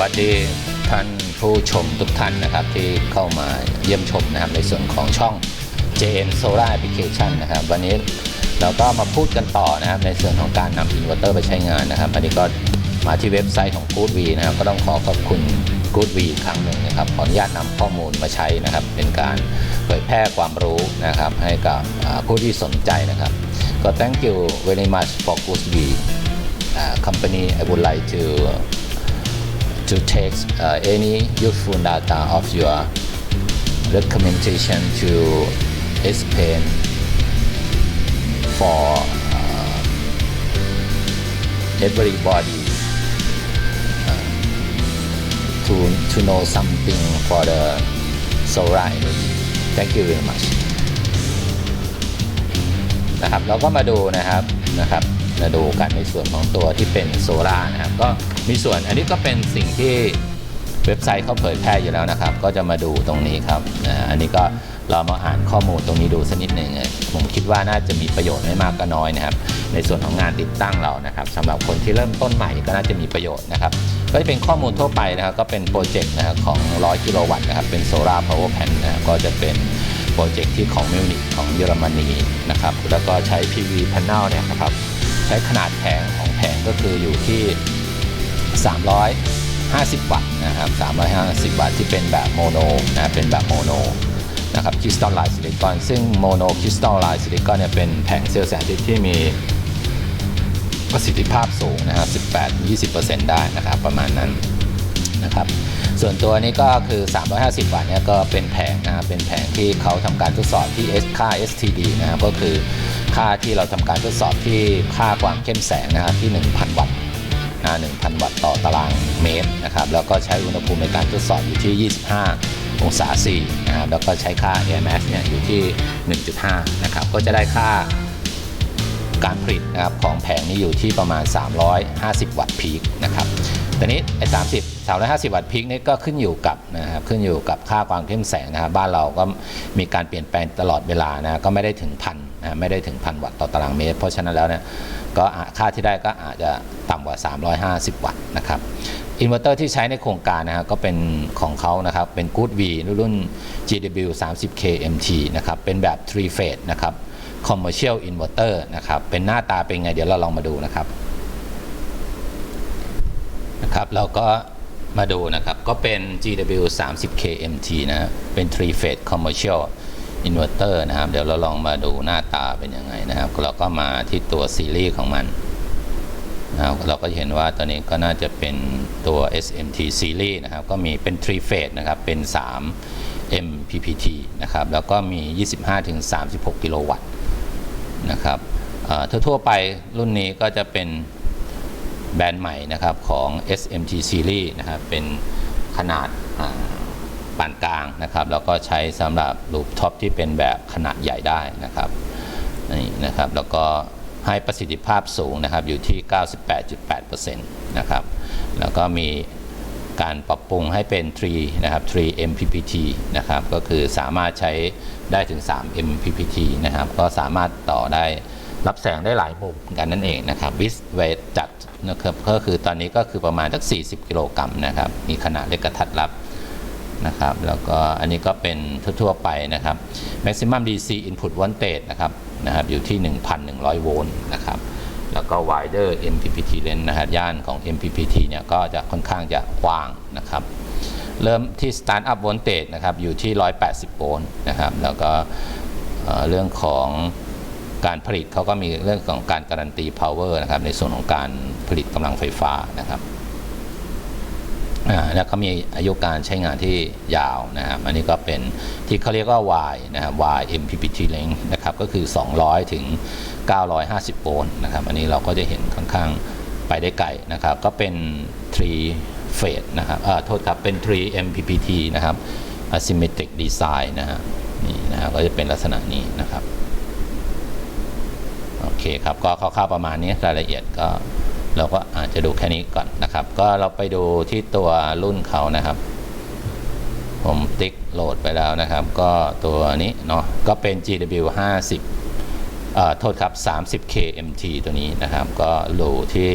วัสดีท่านผู้ชมทุกท่านนะครับที่เข้ามาเยี่ยมชมนะครับในส่วนของช่อง JN Solar Application นะครับ วันนี้เราก็มาพูดกันต่อนะครับในส่วนของการนำอินเวอร์เตอร์ไปใช้งานนะครับ อันนี้ก็มาที่เว็บไซต์ของ Good V นะครับ ก็ต้องขอขอบคุณ Good V อีกครั้งหนึ่งนะครับ ขออนุญาตนำข้อมูลมาใช้นะครับ เป็นการเผยแพร่ความรู้นะครับ ให้กับผู้ที่สนใจนะครับ ก็ thank you very much for Good V uh, company I would like to to take uh, any useful data of your recommendation to explain for uh, everybody uh, to to know something for the solar energy. Thank you very much. นะครับเราก็มาดูนะครับนะครับ มาดูกันในส่วนของตัวที่เป็นโซล่านะครับก็มีส่วนอันนี้ก็เป็นสิ่งที่เว็บไซต์เขาเผยแพร่อยู่แล้วนะครับ ก็จะมาดูตรงนี้ครับนะอันนี้ก็เรามาอ่านข้อมูลตรงนี้ดูสักนิดหนึ่งผมคิดว่าน่าจะมีประโยชน์ไม่มากก็น้อยนะครับ ในส่วนของงานติดตั้งเรานะครับสำหรับคนที่เริ่มต้นใหม่ก็น่าจะมีประโยชน์นะครับ ก็จะเป็นข้อมูลทั่วไปนะครับก็เป็นโปรเจกต์นะครับของ 100 กิโลวัตต์นะครับเป็นโซลาร์พาวเวอร์แพนนะครับก็จะเป็นโปรเจกต์ที่ของมิวนิกของเยอรมนีนะครับแล้วก็ใช้ PV panel เนี่ยนะครับ ใช้ขนาดแผงของแผงก็คืออยู่ที่ 350 วัตต์นะครับ 350 วัตต์ที่เป็นแบบโมโนนะเป็นแบบโมโนนะครับคริสตัลไลน์ซิลิคอนซึ่งโมโนคริสตัลไลน์ซิลิคอนเนี่ยเป็นแผงเซลล์แสงอาทิตย์ที่มีประสิทธิภาพสูงนะครับ 18-20%ได้นะครับประมาณนั้น นะครับ ส่วนตัวนี้ก็คือ 350 วัตต์เนี่ยก็เป็นแผงนะเป็นแผงที่เขาทำการทดสอบที่ S ค่า STD นะครับก็คือค่าที่เราทำการทดสอบที่ค่าความเข้มแสงนะครับที่ 1,000 วัตต์นะ1,000 วัตต์ต่อตารางเมตรนะครับแล้วก็ใช้อุณหภูมิในการทดสอบอยู่ที่ 25 องศาเซนะครับแล้วก็ใช้ค่า air mass เนี่ยอยู่ที่ 1.5 นะครับก็จะได้ค่าการผลิตนะครับของแผงนี้อยู่ที่ประมาณ 350 วัตต์พีคนะครับแต่นี้ไอ้30 350 วัตต์พีคนี่ก็ขึ้นอยู่กับนะครับขึ้นอยู่กับค่าความเข้มแสงนะครับบ้านเราก็มีการเปลี่ยนแปลงตลอดเวลานะก็ไม่ได้ถึงพันนะไม่ได้ถึงพันวัตต์ต่อตารางเมตร เพราะฉะนั้นแล้วเนี่ยก็ค่าที่ได้ก็อาจจะต่ำกว่า 350 วัตต์นะครับอินเวอร์เตอร์ที่ใช้ในโครงการนะครับก็เป็นของเขานะครับเป็น Good V รุ่น GW 30K MT นะครับเป็นแบบ3 phase นะครับ commercial inverter นะครับเป็นหน้าตาเป็นไงเดี๋ยวเราลองมาดูนะครับนะครับเราก็ มาดูนะครับ ก็เป็น GW 30 KMT นะเป็น3 phase commercial inverter นะครับ เดี๋ยวเราลองมาดูหน้าตาเป็นยังไงนะครับ เราก็มาที่ตัวซีรีส์ของมันนะครับเราก็เห็นว่าตัวนี้ก็น่าจะเป็นตัว SMT series นะครับ ก็มีเป็น3 phase นะครับ เป็น 3 MPPT นะครับ แล้วก็มี 25-36 กิโลวัตต์นะครับทั่วๆไปรุ่นนี้ก็จะเป็น แบรนด์ใหม่นะครับของ SMT Series นะครับเป็นขนาดปานกลางนะครับแล้วก็ใช้สำหรับรูปท็อปที่เป็นแบบขนาดใหญ่ได้นะครับนี่นะครับแล้วก็ให้ประสิทธิภาพสูงนะครับอยู่ที่ 98.8%นะครับแล้วก็มีการปรับปรุงให้เป็น3นะครับ3 MPPT นะครับก็คือสามารถใช้ได้ถึง 3 MPPT นะครับก็สามารถต่อได้ รับแสงได้หลายมุมกันนั่นเองนะครับวิสเวจัดนะครับก็คือตอนนี้ก็คือประมาณสัก 40 กิโลกรัมนะครับ มีขนาดเล็กกระทัดรัดนะครับแล้วก็อันนี้ก็เป็นทั่วๆไปนะครับ maximum DC input voltage นะครับนะครับอยู่ที่ 1,100 โวลต์นะครับแล้วก็ wider MPPT length นะฮะย่านของ MPPT เนี่ยก็จะค่อนข้างจะกว้างนะครับเริ่มที่ start up voltage นะครับอยู่ที่ 180 โวลต์นะครับแล้วก็เรื่องของ การผลิตเขาก็มีเรื่องของการการันตี power นะครับในส่วนของการผลิตกำลังไฟฟ้านะครับแล้วเขามีอายุการใช้งานที่ยาวนะครับ อันนี้ก็เป็นที่เขาเรียกว่า Y นะครับ Y MPPT length นะครับ ก็คือ 200 ถึง 950 โวลต์นะครับ อันนี้เราก็จะเห็นค่อนข้างไปได้ไกลนะครับ ก็เป็น 3 phase นะครับเอ่อโทษครับ เป็น 3 MPPT นะครับ asymmetric design นะฮะนี่นะครับก็จะเป็นลักษณะนี้นะครับ โอเคครับก็คร่าวๆประมาณนี้รายละเอียดก็เราก็อาจจะดูแค่นี้ก่อนนะครับ ก็เราไปดูที่ตัวรุ่นเขานะครับ ผมติ๊กโหลดไปแล้วนะครับ ก็ตัวนี้เนาะก็เป็น GW 50เอ่อโทษครับ 30 KMT ตัวนี้นะครับ ก็โหลที่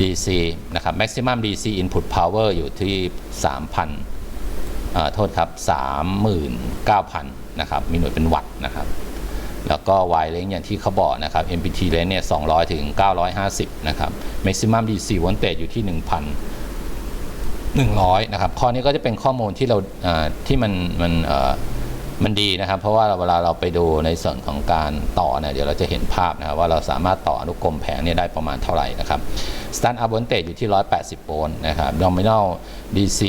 DC นะครับ maximum DC input power อยู่ที่ 3,000อ่าโทษครับ 39,000 นะครับ มีหน่วยเป็นวัตต์นะครับ แล้วก็ Y length อย่างที่เขาบอกนะครับ MPT length เนี่ย 200 ถึง 950 นะครับ maximum DC voltage อยู่ที่ 1,000 100 นะครับ ข้อนี้ก็จะเป็นข้อมูลที่เราที่มันมันมันดีนะครับ เพราะว่าเวลาเราไปดูในส่วนของการต่อเนี่ยเดี๋ยวเราจะเห็นภาพนะครับว่าเราสามารถต่ออนุกรมแผงเนี่ยได้ประมาณเท่าไหร่นะครับ start up voltage อยู่ที่ 180 โวลต์นะครับ nominal DC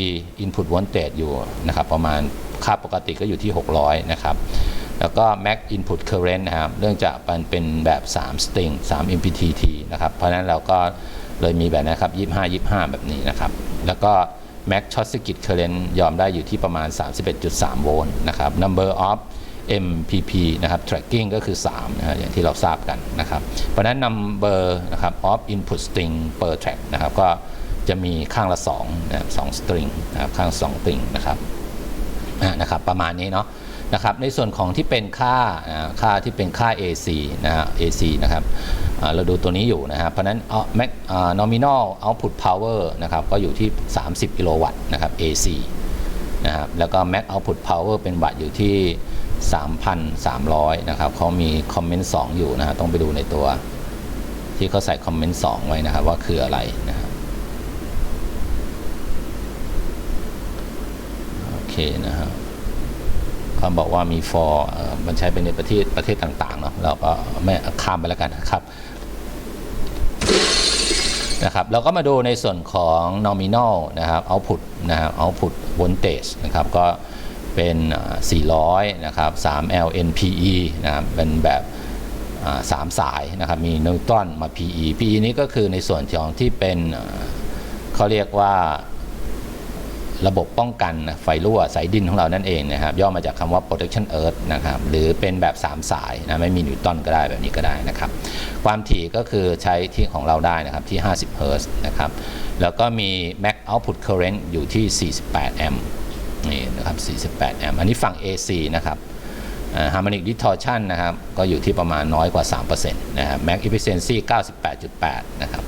input voltage อยู่นะครับประมาณค่าปกติก็อยู่ที่ 600 นะครับ แล้วก็ max input current นะครับเนื่องจากมันเป็นแบบ 3 string 3 MPTT นะครับ เพราะนั้นเราก็เลยมีแบบนะครับ 25 25 แบบนี้นะครับ แล้วก็ max short circuit current ยอมได้อยู่ที่ประมาณ 31.3 โวลต์นะครับ number of MPP นะครับ tracking ก็คือ3นะฮะอย่างที่เราทราบกันนะครับ เพราะนั้น number นะครับ of input string per track นะครับ ก็จะมีข้างละ2นะครับ2 string นะครับ ข้าง2 string นะครับอ่านะครับ ประมาณนี้เนาะ นะครับในส่วนของที่เป็นค่าค่าที่เป็นค่า AC นะฮะ AC นะครับเราดูตัวนี้อยู่นะครับเพราะนั้นเอา max อ่า nominal output power นะครับก็อยู่ที่ 30 กิโลวัตต์นะครับ AC นะครับแล้วก็ max output power เป็นวัตต์อยู่ที่ 3,300 นะครับเขามีคอมเมนต์ 2 อยู่นะฮะต้องไปดูในตัวที่เขาใส่คอมเมนต์ 2 ไว้นะครับว่าคืออะไรนะครับโอเคนะครับ เขาบอกว่ามี for เอ่อมันใช้เป็นในประเทศประเทศต่างๆเนาะเราก็ไม่ข้ามไปแล้วกันนะครับนะครับเราก็มาดูในส่วนของ nominal นะครับ output นะครับ output voltage นะครับก็เป็น 400 นะครับ 3 LNPE นะครับเป็นแบบอ่าสามสายนะครับมีนิวตรอนมา PE PE นี้ก็คือในส่วนของที่เป็นเขาเรียกว่า ระบบป้องกันไฟรั่วสายดินของเรานั่นเองนะครับย่อมาจากคำว่า protection earth นะครับหรือเป็นแบบ 3 สายนะไม่มีนิวตันก็ได้แบบนี้ก็ได้นะครับ ความถี่ก็คือใช้ที่ของเราได้นะครับที่ 50เฮิร์ตนะครับแล้วก็มี max output current อยู่ที่ 48 แอมป์นี่นะครับ 48 แอมป์อันนี้ฝั่ง AC นะครับ harmonic distortion นะครับก็อยู่ที่ประมาณน้อยกว่า 3%นะครับ max efficiency 98.8 นะครับ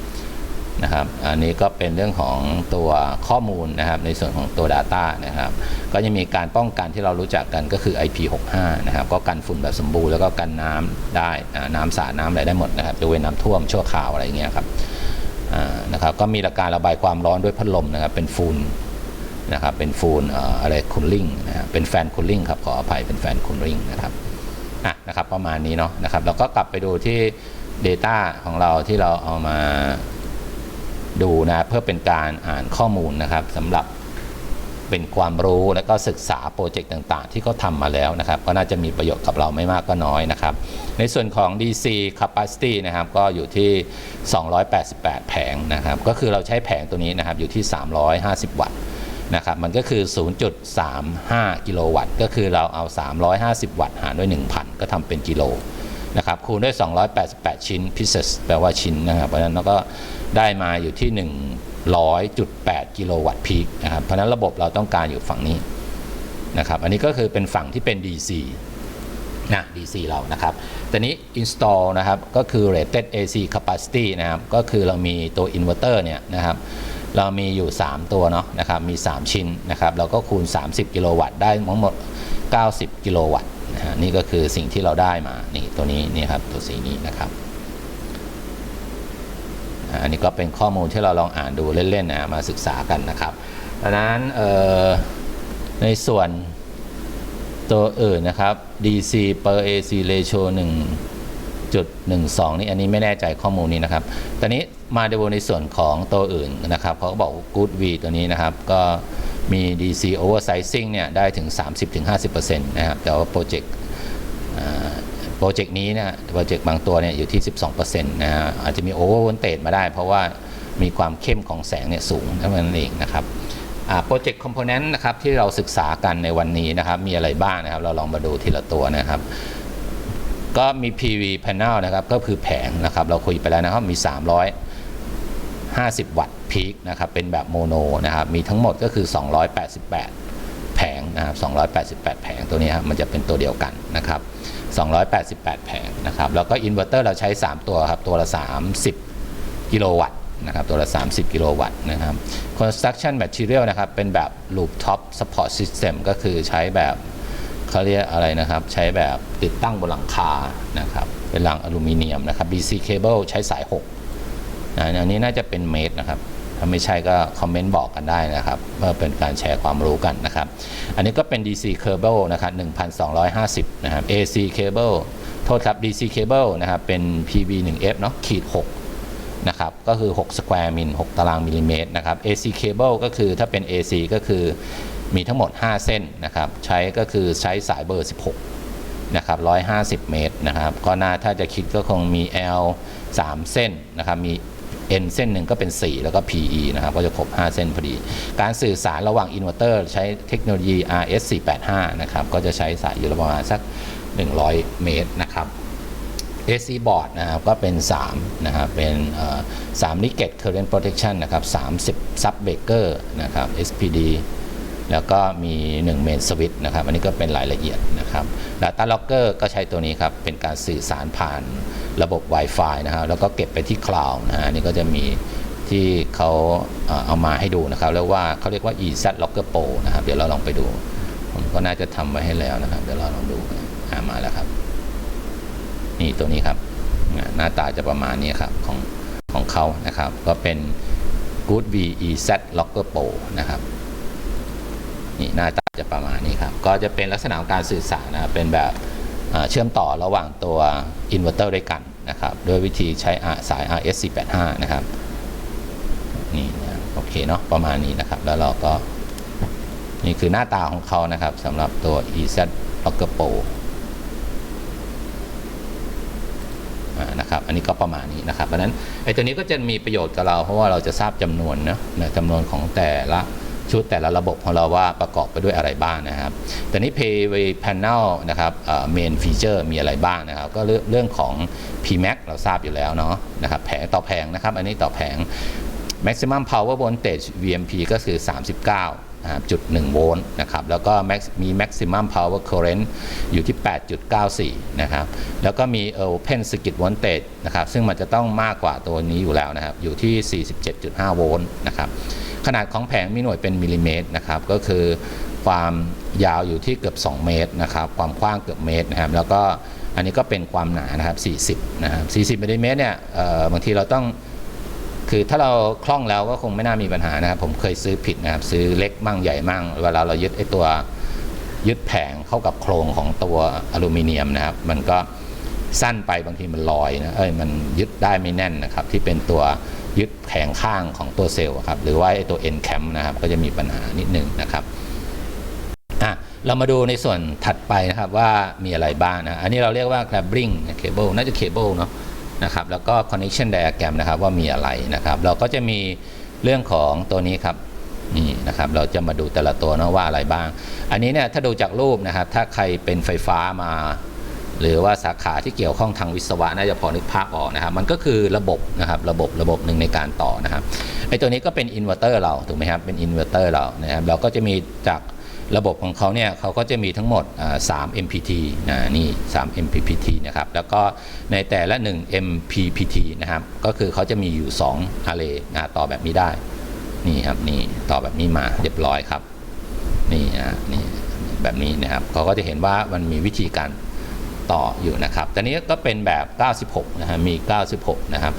นะครับอันนี้ก็เป็นเรื่องของตัวข้อมูลนะครับในส่วนของตัว Data นะครับก็จะมีการป้องกันที่เรารู้จักกันก็คือ IP65 นะครับก็กันฝุ่นแบบสมบูรณ์แล้วก็กันน้ำได้น้ำสาดน้ำอะไรได้หมดนะครับยกเว้นน้ำท่วมชั่วคราวอะไรเงี้ยครับนะครับก็มีหลักการระบายความร้อนด้วยพัดลมนะครับเป็นฟูนนะครับเป็นฟูนอะไรคูลลิ่งนะครับเป็นแฟนคูลลิ่งครับขออภัยเป็นแฟนคูลลิ่งนะครับอะนะครับประมาณนี้เนาะนะครับแล้วก็กลับไปดูที่ Data ของเราที่เราเอามา ดูนะเพื่อเป็นการอ่านข้อมูลนะครับสำหรับเป็นความรู้และก็ศึกษาโปรเจกต์ต่างๆ ที่เขาทำมาแล้วนะครับ ก็น่าจะมีประโยชน์กับเราไม่มากก็น้อยนะครับ ในส่วนของ DC capacity นะครับ ก็อยู่ที่ 288 แผงนะครับ ก็คือเราใช้แผงตัวนี้นะครับ อยู่ที่ 350 วัตต์นะครับ มันก็คือ 0.35 กิโลวัตต์ ก็คือเราเอา 350 วัตต์หารด้วย 1,000 ก็ทำเป็นกิโลนะครับ คูณด้วย 288 ชิ้น pieces แปลว่าชิ้นนะครับ เพราะฉะนั้นเราก็ ได้มาอยู่ที่ 100.8 กิโลวัตต์พีคนะครับเพราะนั้นระบบเราต้องการอยู่ฝั่งนี้นะครับอันนี้ก็คือเป็นฝั่งที่เป็น DC นะ DC เรานะครับแต่นี้ install นะครับก็คือ rated AC capacity นะครับก็คือเรามีตัว inverter เนี่ยนะครับเรามีอยู่ 3 ตัวเนาะนะครับมี 3 ชิ้นนะครับเราก็คูณ 30 กิโลวัตต์ได้ทั้งหมด 90 กิโลวัตต์นะฮะนี่ก็คือสิ่งที่เราได้มานี่ตัวนี้นี่ครับตัวสีนี้นะครับ อันนี้ก็เป็นข้อมูลที่เราลองอ่านดูเล่นๆนะมาศึกษากันนะครับดังนั้นในส่วนตัวอื่นนะครับ DC per AC ratio 1จุด12 นี่อันนี้ไม่แน่ใจข้อมูลนี้นะครับ ตอนนี้มาดูในส่วนของตัวอื่นนะครับเขาก็บอก Good V ตัวนี้นะครับ ก็มี DC oversizing เนี่ยได้ถึง 30-50%นะครับ แต่ว่าโปรเจกต์ รเจกต์นี้นะโปรเจกต์บางตัวเนี่ยอยู่ที่ 12%นะฮะอาจจะมี over voltage มาได้ เพราะว่ามีความเข้มของแสงเนี่ยสูงเท่านั้นเองนะครับโปรเจกต์คอมโพเนนต์นะครับที่เราศึกษากันในวันนี้นะครับ มีอะไรบ้างนะครับ เราลองมาดูทีละตัวนะครับ ก็มี PV panel นะครับ ก็คือแผงนะครับ เราคุยไปแล้วนะครับมี 350 วัตต์พีคนะครับ เป็นแบบโมโนนะครับ มีทั้งหมดก็คือ 288 แผงนะครับ288 แผงตัวนี้ครับมันจะเป็นตัวเดียวกันนะครับ 288 แผงนะครับ แล้วก็อินเวอร์เตอร์เราใช้ 3 ตัวครับ ตัวละ 30 กิโลวัตต์นะครับตัวละ 30 กิโลวัตต์นะครับ construction material นะครับ เป็นแบบ rooftop support system ก็คือใช้แบบเขาเรียกอะไรนะครับ ใช้แบบติดตั้งบนหลังคานะครับ เป็นหลังอลูมิเนียมนะครับ DC cable ใช้สาย 6นะอันนี้น่าจะเป็นเมตรนะครับ ถ้าไม่ใช่ก็คอมเมนต์บอกกันได้นะครับเพื่อเป็นการแชร์ความรู้กันนะครับ อันนี้ก็เป็น DC cable นะครับ1,250 นะครับ AC cable โทษครับ DC cable นะครับเป็น PV 1F เนาะขีด6นะครับก็คือ6 square มิล6ตารางมิลลิเมตรนะครับ AC cable ก็คือถ้าเป็น AC ก็คือมีทั้งหมด 5 เส้นนะครับ ใช้ก็คือใช้สายเบอร์ 16 นะครับ 150 เมตรนะครับ ก็น่าถ้าจะคิดก็คงมี L 3 เส้นนะครับ มี N เส้นหนึ่งก็เป็น 4 แล้วก็ PE นะครับก็จะครบ 5 เส้นพอดี การสื่อสารระหว่างอินเวอร์เตอร์ใช้เทคโนโลยี RS485 นะครับก็จะใช้สายอยู่ประมาณสัก 100 เมตรนะครับ AC board นะครับก็เป็น 3 นะครับ เป็น3 Nicket Current Protection นะครับ30 Sub Breaker นะครับ SPD แล้วก็มี1 Main Switch นะครับ อันนี้ก็เป็นรายละเอียดนะครับ Data Logger ก็ใช้ตัวนี้ครับ เป็นการสื่อสารผ่านระบบ Wi-Fi นะครับแล้วก็เก็บไปที่คลาวด์นะฮะนี่ก็จะมีที่เขาเอามาให้ดูนะครับเรียกว่าเขาเรียกว่า EZ Logger Pro นะครับ เดี๋ยวเราลองไปดู ผมก็น่าจะทำไว้ให้แล้วนะครับ เดี๋ยวเราลองดูอ่ามาแล้วครับ นี่ตัวนี้ครับ หน้าตาจะประมาณนี้ครับของของเขานะครับ ก็เป็น Good V E Z Locker Pro นะครับ นี่หน้าตาจะประมาณนี้ครับ ก็จะเป็นลักษณะของการสื่อสารนะครับเป็นแบบเชื่อมต่อระหว่างตัวอินเวอร์เตอร์ด้วยกันนะครับด้วยวิธีใช้สาย RS485 นะครับนี่นะโอเคเนาะประมาณนี้นะครับ แล้วเราก็ นี่คือหน้าตาของเขานะครับสำหรับตัว EZ Locker Pro นะครับอันนี้ก็ประมาณนี้นะครับเพราะนั้นไอ้ตัวนี้ก็จะมีประโยชน์กับเราเพราะว่าเราจะทราบจำนวนนะจำนวนของแต่ละ ชุดแต่ละระบบของเราว่าประกอบไปด้วยอะไรบ้างนะครับ แต่นี้ Pay Panel นะครับเมนฟีเจอร์มีอะไรบ้างนะครับ ก็เรื่องเรื่องของ PMAX เราทราบอยู่แล้วเนาะนะครับแผงต่อแผงนะครับ อันนี้ต่อแผง maximum power voltage VMP ก็คือ 39จุด1โวลต์นะครับแล้วก็มี maximum power current อยู่ที่ 8.94 นะครับแล้วก็มี open circuit voltage นะครับซึ่งมันจะต้องมากกว่าตัวนี้อยู่แล้วนะครับอยู่ที่ 47.5 โวลต์นะครับ ขนาดของแผงมีหน่วยเป็นมิลลิเมตรนะครับก็คือความยาวอยู่ที่เกือบ 2 เมตรนะครับความกว้างเกือบเมตรนะครับแล้วก็อันนี้ก็เป็นความหนานะครับ40นะครับ40มิลลิเมตรเนี่ยบางทีเราต้องคือถ้าเราคล่องแล้วก็คงไม่น่ามีปัญหานะครับ ผมเคยซื้อผิดนะครับซื้อเล็กมั่งใหญ่มั่งเวลาเรายึดไอ้ตัวยึดแผงเข้ากับโครงของตัวอลูมิเนียมนะครับ มันก็สั้นไปบางทีมันลอยนะเอ้ยมันยึดได้ไม่แน่นนะครับ ที่เป็นตัว ยึดแผงข้างของตัวเซลล์ครับหรือว่าไอตัว end cam นะครับก็จะมีปัญหานิดนึงนะครับอะเรามาดูในส่วนถัดไปนะครับว่ามีอะไรบ้างนะอันนี้เราเรียกว่า clambering cable น่าจะ cable เนาะนะครับแล้วก็ connection diagram นะครับว่ามีอะไรนะครับ เราก็จะมีเรื่องของตัวนี้ครับนี่นะครับเราจะมาดูแต่ละตัวนะว่าอะไรบ้าง อันนี้เนี่ยถ้าดูจากรูปนะครับ ถ้าใครเป็นไฟฟ้ามา หรือว่าสาขาที่เกี่ยวข้องทางวิศวะน่าจะพอนึกภาพออกนะครับ มันก็คือระบบนะครับระบบระบบหนึ่งในการต่อนะครับไอ้ตัวนี้ก็เป็นอินเวอร์เตอร์เราถูกไหมครับเป็นอินเวอร์เตอร์เรานะครับเราก็จะมีจากระบบของเขาเนี่ยเขาก็จะมีทั้งหมดอ่า3 MPT นะนี่ 3 MPPT นะครับ แล้วก็ในแต่ละ 1 MPPT นะครับ ก็คือเขาจะมีอยู่ 2 array นะต่อแบบนี้ได้ นี่ครับ นี่ต่อแบบนี้มาเรียบร้อยครับ นี่นะนี่แบบนี้นะครับ เขาก็จะเห็นว่ามันมีวิธีการ ต่ออยู่นะครับแต่นี้ก็เป็นแบบ 96 นะฮะ มี 96 นะครับ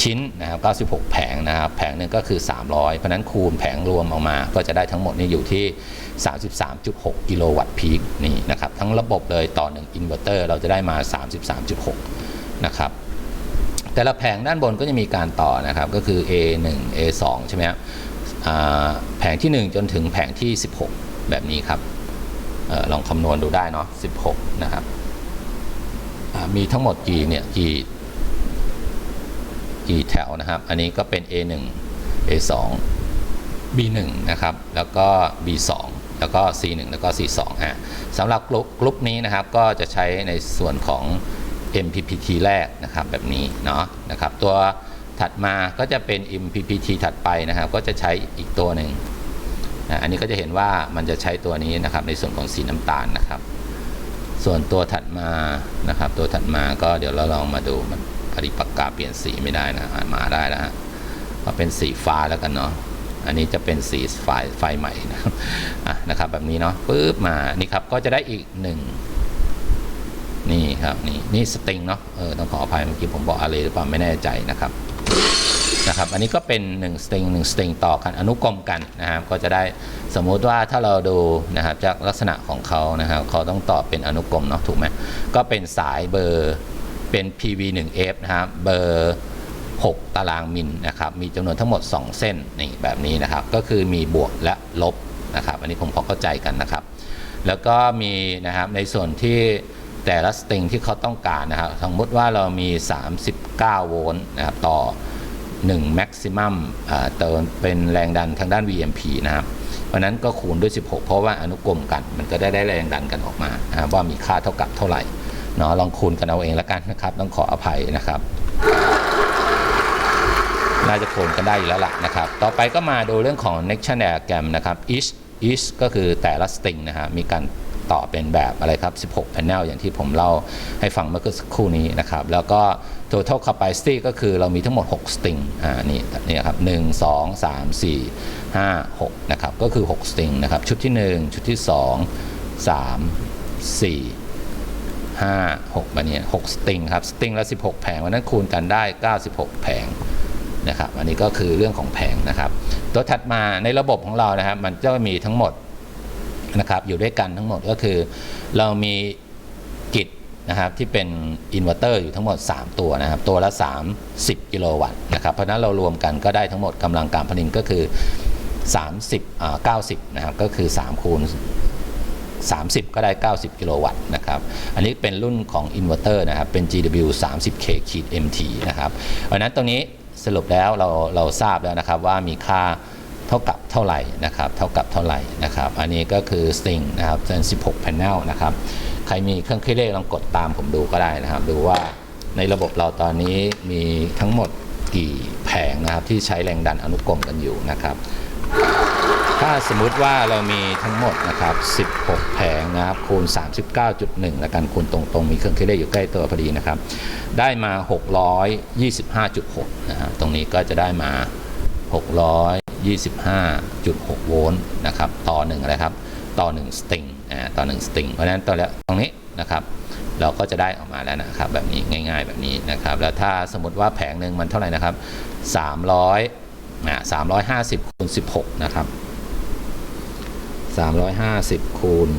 ชิ้นนะครับ 96 แผงนะครับ แผงหนึ่งก็คือ 300 เพราะนั้นคูณแผงรวมออกมา ก็จะได้ทั้งหมดนี่อยู่ที่ 33.6 กิโลวัตต์พีคนี่นะครับ ทั้งระบบเลยต่อ1อินเวอร์เตอร์เราจะได้มา 33.6 นะครับแต่ละแผงด้านบนก็จะมีการต่อนะครับ ก็คือ A1 A2 ใช่ไหมครับแผงที่ 1 จนถึงแผงที่ 16 แบบนี้ครับออลองคำนวณดูได้เนาะ16 นะครับ มีทั้งหมดกี่เนี่ยกี่กี่แถวนะครับ อันนี้ก็เป็น A1 A2 B1 นะครับ แล้วก็ B2 แล้วก็ C1 แล้วก็ C2 อะสำหรับกลุ่มนี้นะครับก็จะใช้ในส่วนของ MPPT แรกนะครับแบบนี้เนาะนะครับ ตัวถัดมาก็จะเป็น MPPT ถัดไปนะครับ ก็จะใช้อีกตัวหนึ่งอันนี้ก็จะเห็นว่ามันจะใช้ตัวนี้นะครับในส่วนของสีน้ำตาลนะครับ ส่วนตัวถัดมานะครับ ตัวถัดมาก็เดี๋ยวเราลองมาดูมันพอดีปากกาเปลี่ยนสีไม่ได้นะอ่านมาได้แล้วฮะก็เป็นสีฟ้าแล้วกันเนาะอันนี้จะเป็นสีไฟไฟใหม่นะครับอะนะครับแบบนี้เนาะปุ๊บมานี่ครับก็จะได้อีกหนึ่งนี่ครับนี่นี่สตริงเนาะเออต้องขออภัยเมื่อกี้ผมบอกอะไรหรือเปล่าไม่แน่ใจนะครับ นะครับอันนี้ก็เป็น1สตริง1สตริงต่อกันอนุกรมกันนะครับก็จะได้สมมุติว่าถ้าเราดูนะครับจากลักษณะของเขานะครับเขาต้องต่อเป็นอนุกรมเนาะถูกไหมก็เป็นสายเบอร์เป็น PV1F นะครับเบอร์ 6 ตารางมิลนะครับมีจำนวนทั้งหมด 2 เส้นนี่แบบนี้นะครับก็คือมีบวกและลบนะครับอันนี้ผมพอเข้าใจกันนะครับ แล้วก็มีนะครับในส่วนที่แต่ละสตริงที่เขาต้องการนะครับสมมติว่าเรามี 39 โวลต์นะครับต่อ 1 maximum อ่าเติมเป็นแรงดันทางด้าน VMP นะครับเพราะนั้นก็คูณด้วย 16 เพราะว่าอนุกรมกัน มันก็ได้ได้แรงดันกันออกมา ว่ามีค่าเท่ากับเท่าไหร่เนาะลองคูณกันเอาเองล้วกันนะครับ ต้องขออภัยนะครับ น่าจะโคนกันได้อยู่แล้วล่ะนะครับ ต่อไปก็มาดูเรื่องของ next diagram นะครับ each each ก็คือแต่ละ string นะฮะมีการ ต่อเป็นแบบอะไรครับ 16 panel อย่างที่ผมเล่าให้ฟังเมื่อสักครู่นี้นะครับ แล้วก็ total capacity ก็คือเรามีทั้งหมด 6 string อ่านี่นี่ครับ 1 2 3 4 5 6 นะครับ ก็คือ 6 string นะครับ ชุดที่ 1 ชุดที่ 2 3 4ห้าหกแบบนี้หกสตริงครับสตริงละ16 แผงวันนั้นคูณกันได้ 96 แผงนะครับ อันนี้ก็คือเรื่องของแผงนะครับ ตัวถัดมาในระบบของเรานะครับ มันจะมีทั้งหมด นะครับอยู่ด้วยกันทั้งหมดก็คือ เรามีกิจนะครับที่เป็นอินเวอร์เตอร์อยู่ทั้งหมด 3 ตัวนะครับ ตัวละ 30 กิโลวัตต์นะครับ เพราะนั้นเรารวมกันก็ได้ทั้งหมดกำลังการผลิตก็คือ 30อ่า90 นะครับ ก็คือ 3 คูณ 30 ก็ได้ 90 กิโลวัตต์นะครับ อันนี้เป็นรุ่นของอินเวอร์เตอร์นะครับ เป็น GW 30K ขีด MT นะครับ เพราะนั้นตรงนี้สรุปแล้วเราเราทราบแล้วนะครับว่ามีค่า ท่ากับเท่าไหร่นะครับเท่ากับเท่าไหร่นะครับ อันนี้ก็คือ string นะครับเป็น16 panel นะครับ ใครมีเครื่องคิดเลขลองกดตามผมดูก็ได้นะครับ ดูว่าในระบบเราตอนนี้มีทั้งหมดกี่แผงนะครับที่ใช้แรงดันอนุกรมกันอยู่นะครับ ถ้าสมมุติว่าเรามีทั้งหมดนะครับ 16 แผงนะครับคูณ 39.1 แล้วกันคูณตรงๆ มีเครื่องคิดเลขอยู่ใกล้ตัวพอดีนะครับ ได้มา 625.6 นะฮะตรงนี้ก็จะได้มา 625.6 โวลต์นะครับต่อ1อะไรครับต่อ1สตริงอ่าต่อ1สตริงเพราะฉะนั้นตอนนี้วตรงนี้นะครับเราก็จะได้ออกมาแล้วนะครับแบบนี้ง่าย ๆแบบนี้นะครับแล้วถ้าสมมติว่าแผงหนึ่งมันเท่าไหร่นะครับ 300อ่า350คูณ16 นะครับ 350คูณ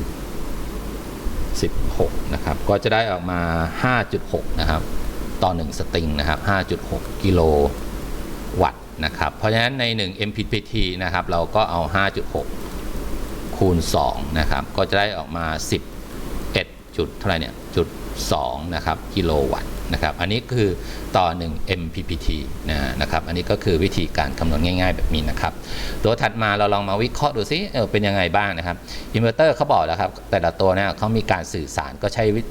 16 นะครับ ก็จะได้ออกมา 5.6 นะครับ ต่อ 1 สตริงนะครับ 5.6 กิโลวัตต์ นะครับ เพราะฉะนั้นใน 1 MPPT นะครับ เราก็เอา 5.6 คูณ 2 นะครับ ก็จะได้ออกมา 11 จุดเท่าไหร่เนี่ย จุด 2 นะครับ กิโลวัตต์นะครับ อันนี้คือต่อ 1 MPPT นะนะครับ อันนี้ก็คือวิธีการคำนวณง่าย ๆ แบบนี้นะครับ ตัวถัดมาเราลองมาวิเคราะห์ดูซิเออเป็นยังไงบ้างนะครับอินเวอร์เตอร์เขาบอกแล้วครับ แต่ละตัวเนี่ยเขามีการสื่อสารก็ใช้วิ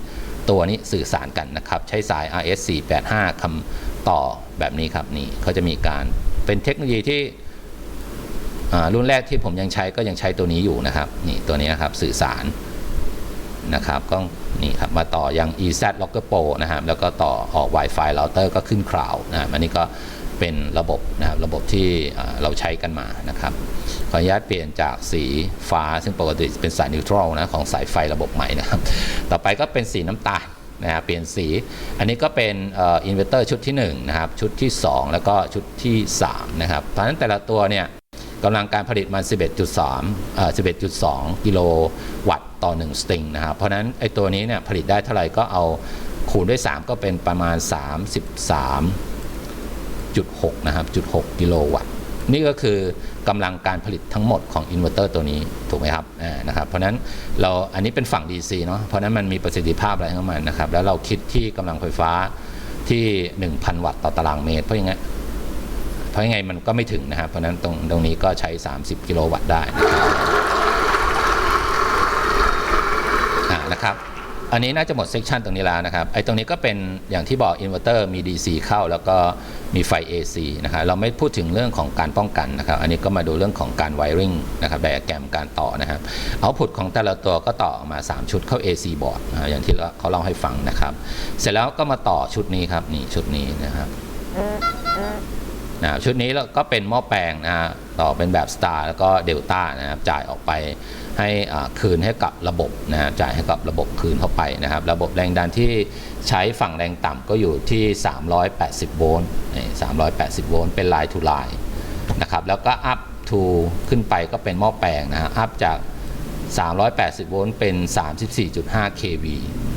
ตัวนี้สื่อสารกันนะครับ ใช้สาย RS485 คำต่อแบบนี้ครับนี่เขาจะมีการ เป็นเทคโนโลยีที่รุ่นแรกที่ผมยังใช้ก็ยังใช้ตัวนี้อยู่นะครับนี่ตัวนี้นะครับสื่อสารนะครับก็นี่ครับมาต่อยัง EZ Locker Pro นะครับแล้วก็ต่อออก Wi-Fi router ก็ขึ้นคลาวนะครับอันนี้ก็เป็นระบบนะครับระบบที่เราใช้กันมานะครับขออนุญาตเปลี่ยนจากสีฟ้าซึ่งปกติเป็นสายนิวทรัลนะของสายไฟระบบใหม่นะครับ ต่อไปก็เป็นสีน้ำตาล นะครับเปลี่ยนสี อันนี้ก็เป็นอินเวอร์เตอร์ชุดที่1นะครับชุดที่ 2 แล้วก็ชุดที่3นะครับเพราะฉะนั้นแต่ละตัวเนี่ยกำลังการผลิตมัน 11.3เอ่อ11.2 กิโลวัตต์ต่อ 1 สตริงนะครับเพราะนั้นไอ้ตัวนี้เนี่ยผลิตได้เท่าไหร่ก็เอาคูณด้วย 3 ก็เป็นประมาณ 33.6 นะครับจุด6กิโลวัตต์ นี่ก็คือกำลังการผลิตทั้งหมดของอินเวอร์เตอร์ตัวนี้ถูกไหมครับอ่านะครับเพราะนั้นเราอันนี้เป็นฝั่ง DC เนาะเพราะนั้นมันมีประสิทธิภาพอะไรของมันนะครับแล้วเราคิดที่กำลังไฟฟ้าที่ 1,000 วัตต์ต่อตารางเมตร เพราะยังไงเพราะยังไงมันก็ไม่ถึงนะครับ เพราะนั้นตรงตรงนี้ก็ใช้ 30 กิโลวัตต์ได้นะครับนะครับ อันนี้น่าจะหมดเซกชันตรงนี้แล้วนะครับไอ้ตรงนี้ก็เป็นอย่างที่บอกอินเวอร์เตอร์มี DC เข้าแล้วก็มีไฟ AC นะครับเราไม่พูดถึงเรื่องของการป้องกันนะครับ อันนี้ก็มาดูเรื่องของการไวริงนะครับไดอะแกรมการต่อนะครับเอาพุตของแต่ละตัวก็ต่อออกมา 3 ชุดเข้า AC บอร์ดอย่างที่เขาเล่าให้ฟังนะครับ เสร็จแล้วก็มาต่อชุดนี้ครับนี่ชุดนี้นะครับนะชุดนี้แล้วก็เป็นหม้อแปลงนะฮะต่อเป็นแบบ Star แล้วก็เดลต้านะครับจ่ายออกไป ให้คืนให้กับระบบนะฮะจ่ายให้กับระบบคืนเข้าไปนะครับ ระบบแรงดันที่ใช้ฝั่งแรงต่ำก็อยู่ที่ 380 โวลต์380 โวลต์เป็นลายทูลายนะครับแล้วก็อัพทูขึ้นไปก็เป็นหม้อแปลงนะฮะอัพจาก 380 โวลต์เป็น 34.5 kV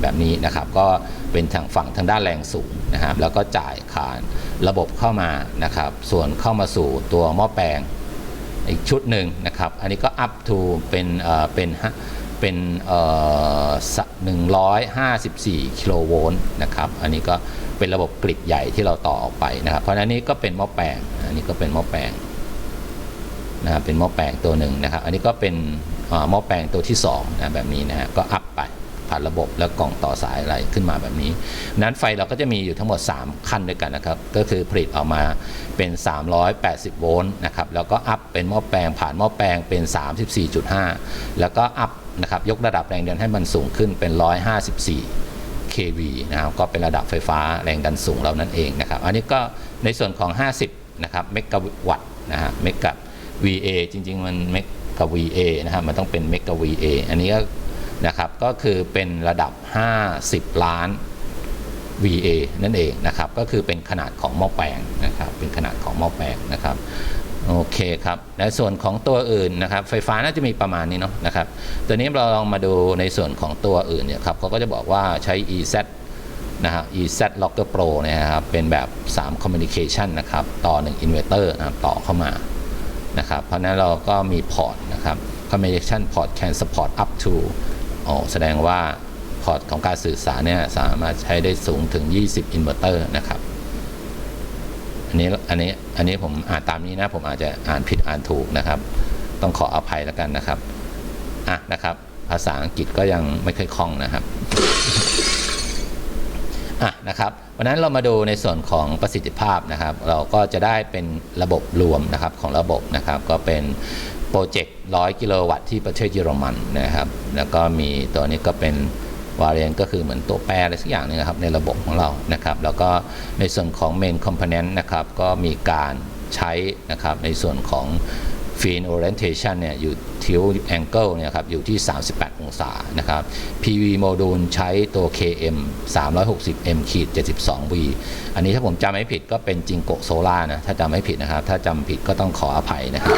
แบบนี้นะครับ ก็เป็นทางฝั่งทางด้านแรงสูงนะครับ แล้วก็จ่ายคานระบบเข้ามานะครับ ส่วนเข้ามาสู่ตัวหม้อแปลง อีกชุดหนึ่งนะครับ อันนี้ก็ up to เป็นเอ่อเป็นฮะเป็นเอ่อสะ154กิโลโวลต์นะครับ อันนี้ก็เป็นระบบกริดใหญ่ที่เราต่อออกไปนะครับ เพราะฉะนั้นนี้ก็เป็นหม้อแปลง อันนี้ก็เป็นหม้อแปลงนะครับเป็นหม้อแปลงตัวหนึ่งนะครับ อันนี้ก็เป็นหม้อแปลงตัวที่2นะแบบนี้นะฮะก็อัพไป ผ่านระบบแล้วกล่องต่อสายอะไรขึ้นมาแบบนี้ นั้นไฟเราก็จะมีอยู่ทั้งหมด 3 ขั้นด้วยกันนะครับ ก็คือผลิตออกมาเป็น 380 โวลต์นะครับ แล้วก็อัพเป็นหม้อแปลงผ่านหม้อแปลงเป็น 34.5 แล้วก็อัพนะครับยกระดับแรงดันให้มันสูงขึ้นเป็น 154 kV นะครับก็เป็นระดับไฟฟ้าแรงดันสูงเรานั่นเองนะครับอันนี้ก็ในส่วนของ 50 นะครับเมกะวัตต์นะฮะเมกะ VA จริง ๆ มันเมกะ VA นะครับมันต้องเป็นเมกะ VA อันนี้ก็ นะครับก็คือเป็นระดับ 50 ล้าน VA นั่นเองนะครับก็คือเป็นขนาดของหม้อแปลงนะครับเป็นขนาดของหม้อแปลงนะครับโอเคครับในส่วนของตัวอื่นนะครับไฟฟ้าน่าจะมีประมาณนี้เนาะนะครับตัวนี้เราลองมาดูในส่วนของตัวอื่นเนี่ยครับเขาก็จะบอกว่าใช้ EZ นะครับ EZ Locker Pro นะครับเป็นแบบ 3 communication นะครับต่อ 1 inverter นะครับต่อเข้ามานะครับเพราะนั้นเราก็มีพอร์ตนะครับ communication port can support up to อ๋อแสดงว่าพอร์ตของการสื่อสารเนี่ยสามารถใช้ได้สูงถึง 20 อินเวอร์เตอร์นะครับอันนี้อันนี้อันนี้ผมอ่านตามนี้นะผมอาจจะอ่านผิดอ่านถูกนะครับ ต้องขออภัยแล้วกันนะครับอะนะครับ ภาษาอังกฤษก็ยังไม่ค่อยคล่องนะครับอะนะครับวันนั้นเรามาดูในส่วนของประสิทธิภาพนะครับ เราก็จะได้เป็นระบบรวมนะครับของระบบนะครับ ก็เป็น โปรเจกต์100กิโลวัตต์ที่ประเทศเยอรมันนะครับ แล้วก็มีตัวนี้ก็เป็นวาเรียนก็คือเหมือนตัวแปรอะไรสักอย่างหนึงนะครับในระบบของเรานะครับ แล้วก็ในส่วนของ Main Component นะครับ ก็มีการใช้นะครับในส่วนของ Field Orientation เนี่ยอยู่ทิว Angle เนี่ยครับอยู่ที่ 38 องศานะครับ PV Module ใช้ตัว KM 360 M ขีด 72V อันนี้ถ้าผมจำไม่ผิดก็เป็นจิงโกโซล่านะ ถ้าจำไม่ผิดนะครับ ถ้าจำผิดก็ต้องขออภัยนะครับ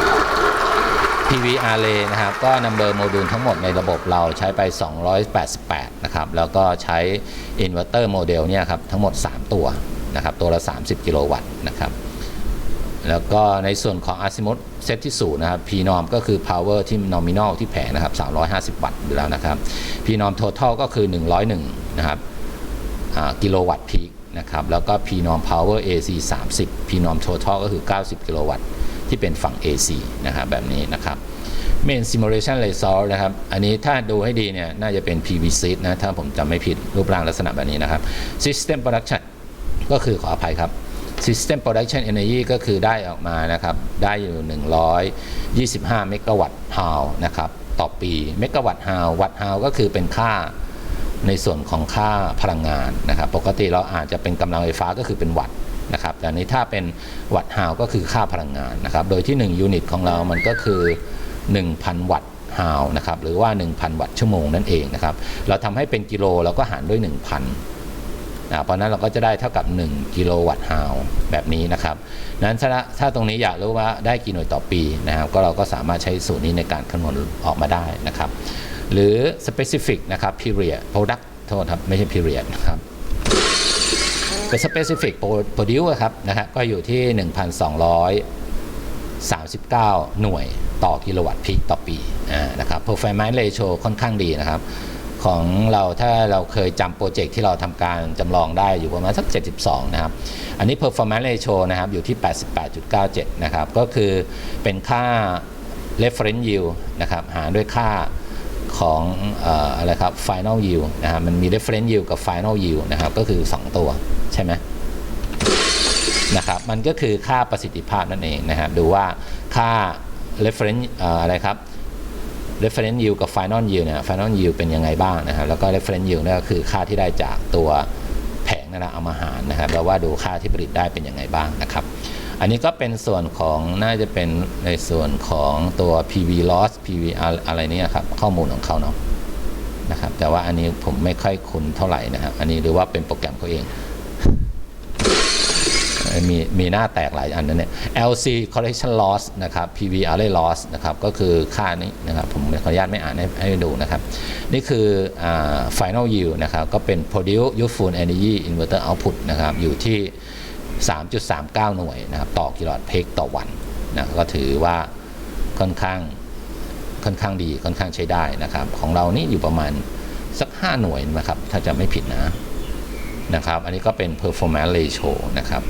PV Array นะครับก็ number module ทั้งหมดในระบบเราใช้ไป 288 นะครับ แล้วก็ใช้ inverter model เดลเนี่ยครับทั้งหมด 3 ตัวนะครับ ตัวละ 30 กิโลวัตต์นะครับ แล้วก็ในส่วนของ Azimuth เซตที่0นะครับ P norm ก็คือ power ที่ nominal ที่แผงนะครับ 350 วัตต์อยู่แล้วนะครับ P norm total ก็คือ 101 นะครับกิโลวัตต์พีคนะครับแล้วก็ P norm power AC 30 P norm total ก็คือ 90 กิโลวัตต์ที่เป็นฝั่ง AC นะครับแบบนี้นะครับ Main Simulation Resource นะครับ อันนี้ถ้าดูให้ดีเนี่ย น่าจะเป็น PVC นะ ถ้าผมจำไม่ผิดรูปร่างลักษณะแบบนี้นะครับ System Production ก็คือขออภัยครับ System Production Energy ก็คือได้ออกมานะครับ ได้อยู่ 125 เมกะวัตต์ฮาวนะครับ ต่อปี เมกะวัตต์ฮาววัตต์ฮาวก็คือเป็นค่าในส่วนของค่าพลังงานนะครับ ปกติเราอาจจะเป็นกำลังไฟฟ้าก็คือเป็นวัตต์นะครับ แต่นนี้ถ้าเป็นวัตต์ฮาวก็คือค่าพลังงานนะครับ โดยที่ 1 ยูนิตของเรามันก็คือ 1,000 วัตต์ฮาวนะครับหรือว่า 1,000 วัตต์ชั่วโมงนั่นเองนะครับเราทำให้เป็นกิโลเราก็หารด้วย 1,000นะเพราะนั้นเราก็จะได้เท่ากับ 1 กิโลวัตต์ฮาวแบบนี้นะครับนั้นถ้าถ้าตรงนี้อยากรู้ว่าได้กี่หน่วยต่อปีนะครับก็เราก็สามารถใช้สูตรนี้ในการคำนวณออกมาได้นะครับ หรือ specific นะครับ period product โทษครับ ไม่ใช่ period นะครับเป็น specific produce ครับนะฮะก็อยู่ที่ 39 หน่วยต่อกิโลวัตต์พีคต่อปีอ่านะครับ performance ratio ค่อนข้างดีนะครับ ของเราถ้าเราเคยจำโปรเจกต์ที่เราทำการจำลองได้อยู่ประมาณสัก 72 นะครับ อันนี้ performance ratio นะครับอยู่ที่ 88.97 นะครับ ก็คือเป็นค่า reference yield นะครับหารด้วยค่าของเอ่ออะไรครับ final yield นะครับมันมี reference yield กับ final yield นะครับก็คือ 2 ตัวใช่ไหม นะครับมันก็คือค่าประสิทธิภาพนั่นเองนะครับดูว่าค่า reference อะไรครับ reference yield กับ final yield เนี่ย final yield เป็นยังไงบ้างนะครับ แล้วก็ reference yield นี่ก็คือค่าที่ได้จากตัวแผงนั่นแหละเอามาหารนะครับแล้วว่าดูค่าที่ผลิตได้เป็นยังไงบ้างนะครับ อันนี้ก็เป็นส่วนของน่าจะเป็นในส่วนของตัว PV loss PV อะไรนี่ครับข้อมูลของเขาเนาะนะครับแต่ว่าอันนี้ผมไม่ค่อยคุ้นเท่าไหร่นะครับ อันนี้หรือว่าเป็นโปรแกรมเขาเอง มีมีหน้าแตกหลายอันนะเนี่ย LC correction loss นะครับ PV array loss นะครับก็คือค่านี้นะครับผมขออนุญาตไม่อ่านให้ให้ดูนะครับ นี่คืออ final yield นะครับก็เป็น produce useful energy inverter output นะครับอยู่ที่ 3.39 หน่วยนะครับต่อกิโลวัตต์เพกต่อวันนะก็ถือว่าค่อนข้างค่อนข้างดีค่อนข้างใช้ได้นะครับ ของเรานี่อยู่ประมาณสัก 5 หน่วยนะครับ ถ้าจะไม่ผิดนะนะครับ อันนี้ก็เป็น performance ratio นะครับ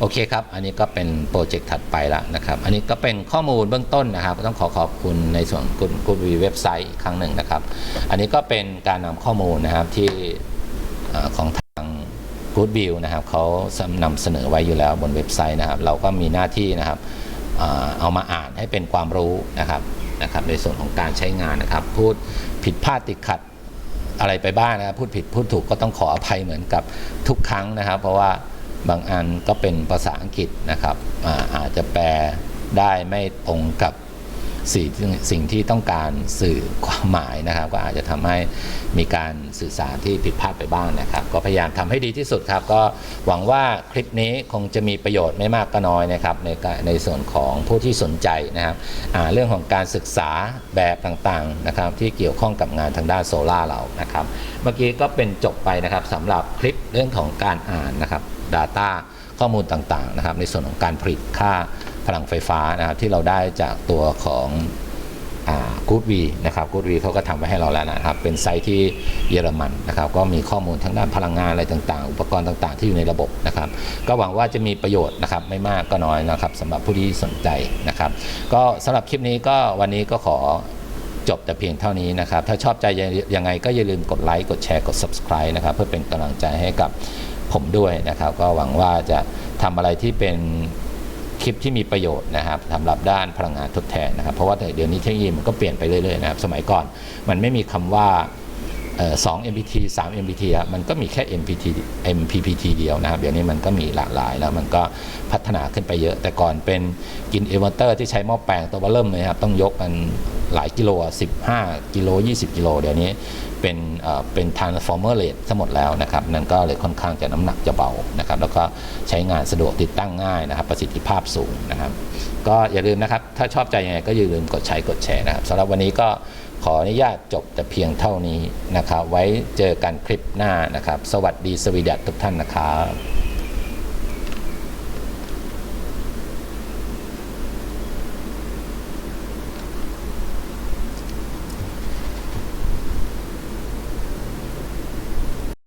โอเคครับ อันนี้ก็เป็นโปรเจกต์ถัดไปละนะครับ อันนี้ก็เป็นข้อมูลเบื้องต้นนะครับ ต้องขอขอบคุณในส่วนกุกูวีเว็บไซต์อีกครั้งหนึ่งนะครับ อันนี้ก็เป็นการนำข้อมูลนะครับที่ของทาง Good View นะครับเขานำเสนอไว้อยู่แล้วบนเว็บไซต์นะครับ เราก็มีหน้าที่นะครับเอามาอ่านให้เป็นความรู้นะครับนะครับ ในส่วนของการใช้งานนะครับ พูดผิดพลาดติดขัดอะไรไปบ้างนะครับพูดผิดพูดถูกก็ต้องขออภัยเหมือนกับทุกครั้งนะครับ เพราะว่า บางอันก็เป็นภาษาอังกฤษนะครับอาอาจจะแปลได้ไม่ตรงกับสิ่งสิ่งที่ต้องการสื่อความหมายนะครับ ก็อาจจะทำให้มีการสื่อสารที่ผิดพลาดไปบ้างนะครับ ก็พยายามทำให้ดีที่สุดครับ ก็หวังว่าคลิปนี้คงจะมีประโยชน์ไม่มากก็น้อยนะครับในในส่วนของผู้ที่สนใจนะครับเรื่องของการศึกษาแบบต่างๆนะครับ ที่เกี่ยวข้องกับงานทางด้านโซล่าเรานะครับ เมื่อกี้ก็เป็นจบไปนะครับสำหรับคลิปเรื่องของการอ่านนะครับ Data ข้อมูลต่างๆนะครับ ในส่วนของการผลิตค่าพลังไฟฟ้านะครับที่เราได้จากตัวของกูดวีนะครับกูดวีเขาก็ทำไว้ให้เราแล้วนะครับ เป็นไซต์ที่เยอรมันนะครับ ก็มีข้อมูลทางด้านพลังงานอะไรต่างๆ อุปกรณ์ต่างๆ ที่อยู่ในระบบนะครับ ก็หวังว่าจะมีประโยชน์นะครับ ไม่มากก็น้อยนะครับสำหรับผู้ที่สนใจนะครับ ก็สำหรับคลิปนี้ก็วันนี้ก็ขอจบแต่เพียงเท่านี้นะครับ ถ้าชอบใจยังไงก็อย่าลืมกดไลค์กดแชร์กด subscribe นะครับ เพื่อเป็นกำลังใจให้กับ ผมด้วยนะครับ ก็หวังว่าจะทำอะไรที่เป็นคลิปที่มีประโยชน์นะครับสำหรับด้านพลังงานทดแทนนะครับ เพราะว่าเดี๋ยวนี้เทคโนโลยีมันก็เปลี่ยนไปเรื่อยๆนะครับ สมัยก่อนมันไม่มีคำว่าเอ่อ2 MPT 3 MPT อะมันก็มีแค่ MPT MPPT เดียวนะครับ เดี๋ยวนี้มันก็มีหลากหลายแล้วมันก็พัฒนาขึ้นไปเยอะ แต่ก่อนเป็นกินเอเวอร์เตอร์ที่ใช้หม้อแปลงตัวเริ่มเลยครับ ต้องยกกันหลายกิโล 15 กิโล 20 กิโล เดี๋ยวนี้ เป็นเอ่อเป็น transformer rate ทั้งหมดแล้วนะครับนั่นก็เลยค่อนข้างจะน้ำหนักจะเบานะครับแล้วก็ใช้งานสะดวกติดตั้งง่ายนะครับ ประสิทธิภาพสูงนะครับ ก็อย่าลืมนะครับ ถ้าชอบใจยังไงก็อย่าลืมกดใช้กดแชร์นะครับสำหรับวันนี้ก็ขออนุญาตจบแต่เพียงเท่านี้นะครับ ไว้เจอกันคลิปหน้านะครับ สวัสดีสวีดัตทุกท่านนะครับ